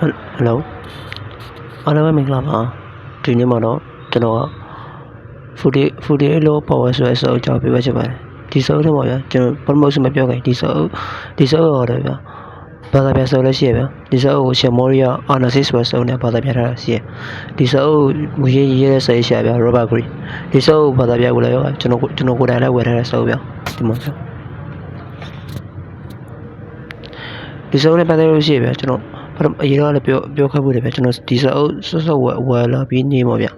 ဟယ်လိုအားလုံးပဲမင်္ဂလာပါဒီနေ့မှာတော့ကျွန်တော်က Foodie Foodie Low Power ဆိုတဲ့စာအုပ်ကြောင်းပြပြချင်ပါတယ်ဒီစာအုပ်ထဲမှာဗျာကျွန်တော် promotion မပြောခင်ဒီစာအုပ်ဒီစာအုပ်ရတယ်ဗျာဘာသာပြန်စာအုပ်လည်းရှိရဗျာဒီစာအုပ်ကိုရှင်မော်ရီယာအာနာစစ်ဆိုတဲ့စာအုပ်နဲ့ဘာသာပြန်ထားတာရှိရဒီစာအုပ်မူရင်းရေးတဲ့စာရေးရှာဗျာ Robert Gray ဒီစာအုပ်ဘာသာပြန်ကိုလည်းကျွန်တော်ကျွန်တော်ကိုယ်တိုင်လည်းဝယ်ထားတဲ့စာအုပ်ဗျာဒီမှာဗျာဒီစာအုပ်နဲ့ပတ်သက်လို့ရှိရဗျာကျွန်တော် ပထမအရင်ကလည်းပြောပြောခဲ့ဖို့တယ်ဗျာကျွန်တော်ဒီစာအုပ်ဆော့ဆော့ဝယ်ဝယ်လာပြီးနေမှာဗျာ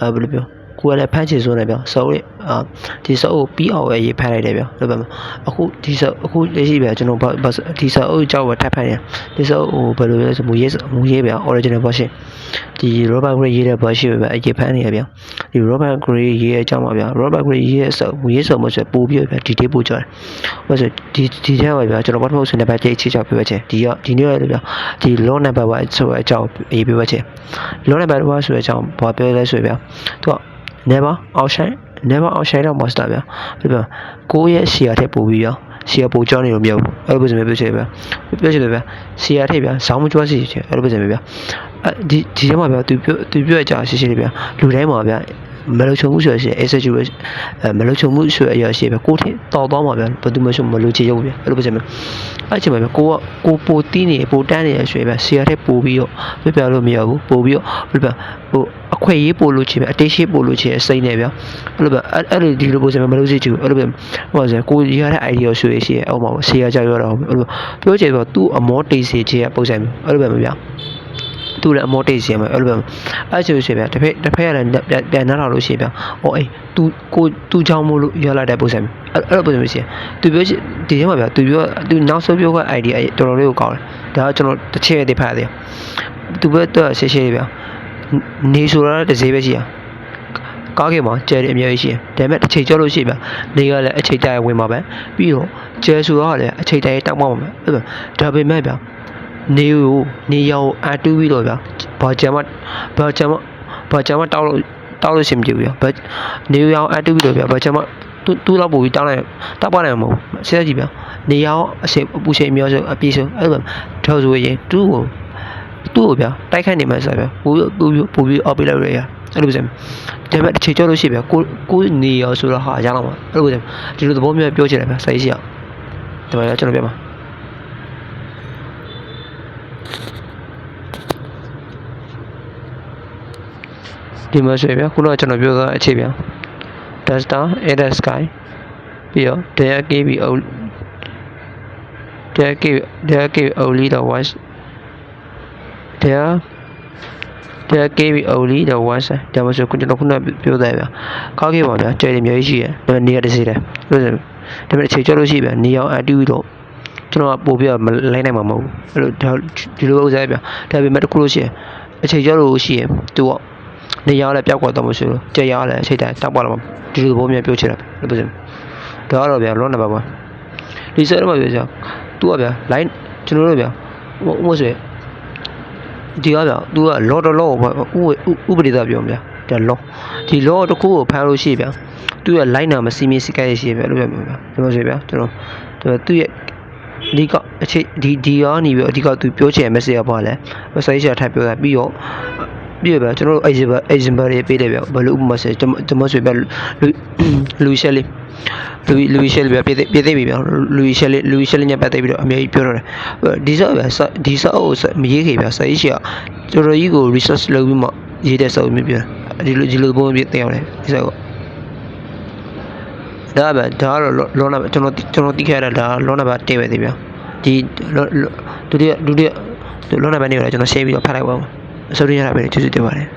အဲဘယ်လိုပြော ကိုယ်ကလည်းဖမ်းချင်ဆိုနေဗျာစာအုပ်လေးအာဒီစာအုပ်ပြီးအောင်ပဲရေးဖမ်းလိုက်တယ်ဗျာလို့ပဲမှာအခုဒီစာအခုလက်ရှိဗျာကျွန်တော်ဘာဘာဒီစာအုပ်ကြောက်ပဲထပ်ဖမ်းရင်ဒီစာအုပ်ဟိုဘယ်လိုလဲဆိုမူရေးမူရေးဗျာ original version ဒီ Robert Gray ရေးတဲ့ version ပဲဗျာအရေးဖမ်းနေရဗျာဒီ Robert Gray ရေးရဲ့အကြောင်းပါဗျာ Robert Gray ရေးရဲ့စာမူရေးဆိုမှဆိုပို့ပြီးဗျာ detail ပို့ကြတယ်ဘာလို့ဆိုဒီဒီထဲမှာဗျာကျွန်တော်ဘာမှမဟုတ်စနေပါကြိတ်ချစ်ချပြပဲချင်ဒီကဒီနေ့ရဗျာဒီ law number 1ဆိုတဲ့အကြောင်းရေးပြပဲချင် law number 1ဆိုတဲ့အကြောင်းဘာပြောလဲဆိုဗျာသူက never outshine never outshine တော့ master ဗျာပြပြကိုယ့်ရဲ့ share ထက်ပိုပြီးဗျာ share ပိုကြောင်းနေလို့မရဘူးအဲ့လိုပုံစံမျိုးပြောချင်ဗျာပြောချင်တယ်ဗျာ share ထက်ဗျာဇောင်းမကျွမ်းစီချင်အဲ့လိုပုံစံမျိုးဗျာအဲဒီဒီထဲမှာဗျာသူပြောသူပြောကြရှင်းရှင်းလေးဗျာလူတိုင်းမှာဗျာ မလုံခြုံမှုဆိုရရှိ SHU အဲမလုံခြုံမှုဆိုရအရာရှိပဲကိုထင်တော်သွားမှာဗျာဘယ်သူမှရှုမလုံချင်ရုပ်ဗျာအဲ့လိုပုံစံမျိုးအဲ့ချိန်မှာဗျာကိုကကိုပိုတီးနေပိုတန်းနေရရွှေဗျာ share ထက်ပိုပြီးတော့ပြပြလို့မရဘူးပိုပြီးတော့ပြပြဟိုအခွင့်အရေးပို့လို့ချင်ပဲအတေးရှိပို့လို့ချင်အစိမ့်နေဗျာအဲ့လိုပဲအဲ့အဲ့လိုဒီလိုပုံစံမျိုးမလို့စီချူအဲ့လိုပဲဟိုဆိုကိုရတဲ့ idea ဆွေးရှိရအောင်ပါဆေးရကြောက်ရတော့အဲ့လိုပြောချင်တော့သူ့အမောတိတ်စီချင်ပုံစံမျိုးအဲ့လိုပဲမဗျာ သူ့လည်းအမောတိတ်စီရမယ်အဲ့လိုပဲအဲ့ချိုရှိဗျာတစ်ဖက်တစ်ဖက်ကလည်းပြန်နားထောင်လို့ရှိဗျာဟောအေး तू ကို तू ချောင်းမို့လို့ရလာတဲ့ပုံစံမျိုးအဲ့လိုပုံစံမျိုးရှိသူပြောချင်ဒီထဲမှာဗျာ तू ပြော तू နောက်ဆုံးပြောက idea တော်တော်လေးကိုကောင်းတယ်ဒါကကျွန်တော်တစ်ချက်တည်းဖတ်ရတယ် तू ပဲတော့ရှေ့ရှေ့ဗျာနေဆိုတာတစ်စေးပဲရှိရကားကေမှာကျဲတယ်အများကြီးရှိတယ်ဒါပေမဲ့တစ်ချိန်ကြောက်လို့ရှိဗျာနေကလည်းအချိန်တိုင်းဝင်မှာပဲပြီးတော့ကျဲဆိုတော့လည်းအချိန်တိုင်းတောက်မှာပဲအဲ့ဒါပေမဲ့ဗျာ နေကိုနေရောင်အတူးပြီးတော့ဗျာဘာကြမ်းမဘာကြမ်းမဘာကြမ်းမတောက်လို့တောက်လို့ရှိမကြဘူးဗျာဘာနေရောင်အတူးပြီးတော့ဗျာဘာကြမ်းမတူတူတော့ပို့ပြီးတောင်းလိုက်တောက်ပါနိုင်မှာမဟုတ်ဆရာကြီးဗျာနေရောင်အစိအပူချိန်မျိုးဆိုအပြည့်ဆိုအဲ့လိုတော့ဆိုရင်သူ့ကိုသူ့ကိုဗျာတိုက်ခိုက်နေမှဆိုဗျာပို့ပို့ပို့ပြီးအောက်ပေးလိုက်ရရအဲ့လိုပဲဒါပေမဲ့တစ်ချိန်ကြောက်လို့ရှိဗျာကိုကိုနေရောဆိုတော့ဟာရအောင်ပါအဲ့လိုပဲဒီလိုသဘောမျိုးပြောချင်တယ်ဗျာစိတ်ရှိအောင်ဒီမှာကျွန်တော်ပြပါ ဒီမှာဆိုရင်ဗျာခုနကကျွန်တော်ပြောသားအခြေဗျာ Dasta Air Sky ပြီးတော့ Dare KB O Dare KB Dare KB Only the watch Dare Dare KB Only the watch ဒါမှဆိုခုကျွန်တော်ခုနပြောသားဗျာကောက်ခဲ့ပါဗျာကျဲတယ်မျိုးကြီးရှိရယ်နေရာတစ်စီတယ်လို့ဆိုဒါပေမဲ့အခြေချလို့ရှိဗျာနေအောင်အတူတော့ကျွန်တော်ပို့ပြမလိုက်နိုင်မှာမဟုတ်ဘူးအဲ့လိုဒီလိုဥစားဗျာဒါပေမဲ့တခုလို့ရှိရင်အခြေချလို့ရှိရင်သူက နေရာလည်းပျောက်ကွက်တော့မရှိဘူးကြက်ရလည်းအချိန်တိုင်းတောက်ပါတော့ဒီလိုပုံမျိုးပြောချင်တာလို့ပြောချင်ဒါကတော့ဗျာလောနံပါတ်1ဒီစက်တော့ပြောချင်သူကဗျာ line ကျွန်တော်တို့ဗျာဟိုမို့ဆိုဒီကဗျာသူက law တော့ law ကိုဥပဒေသားပြောဗျာဒါ law ဒီ law တစ်ခုကိုဖမ်းလို့ရှိဗျာသူက line နာမစီမင်းစီကဲရှိဗျာလို့ပြောဗျာဒီမှာဆိုဗျာကျွန်တော်သူရဲ့အဓိကအချိန်ဒီဒီရောနေပြီးအဓိကသူပြောချင်တဲ့ message ကဘာလဲ message ထပ်ပြောတာပြီးတော့ ပြည့်ပဲကျွန်တော်တို့ example example တွေပေးတယ်ဗျဘယ်လိုဥပမာဆိုကျွန်တော်ဆိုပြလူလူရှယ်လေးလူလူရှယ်လေးပြပြပြသိပြီဗျလူရှယ်လေးလူရှယ်လေးညပတ်သိပြီးတော့အများကြီးပြောတော့တယ်ဒီဆော့ဗျဒီဆော့ကိုမရေးခေဗျစာရေးရှိကတော်တော်ကြီးကို research လုပ်ပြီးမှရေးတဲ့ဆော့မျိုးပြောဒီလိုဒီလိုပုံပြသိအောင်လေဒီဆော့ကဒါပဲဒါကတော့လောနာကျွန်တော်ကျွန်တော်တိခဲ့ရတာဒါလောနာပါတေးပဲသေးဗျဒီဒုတိယဒုတိယလောနာပါနေရကျွန်တော် share ပြီးတော့ဖတ်လိုက်ပါဦး ဆိုရရတာပဲကျေးဇူးတင်ပါတယ်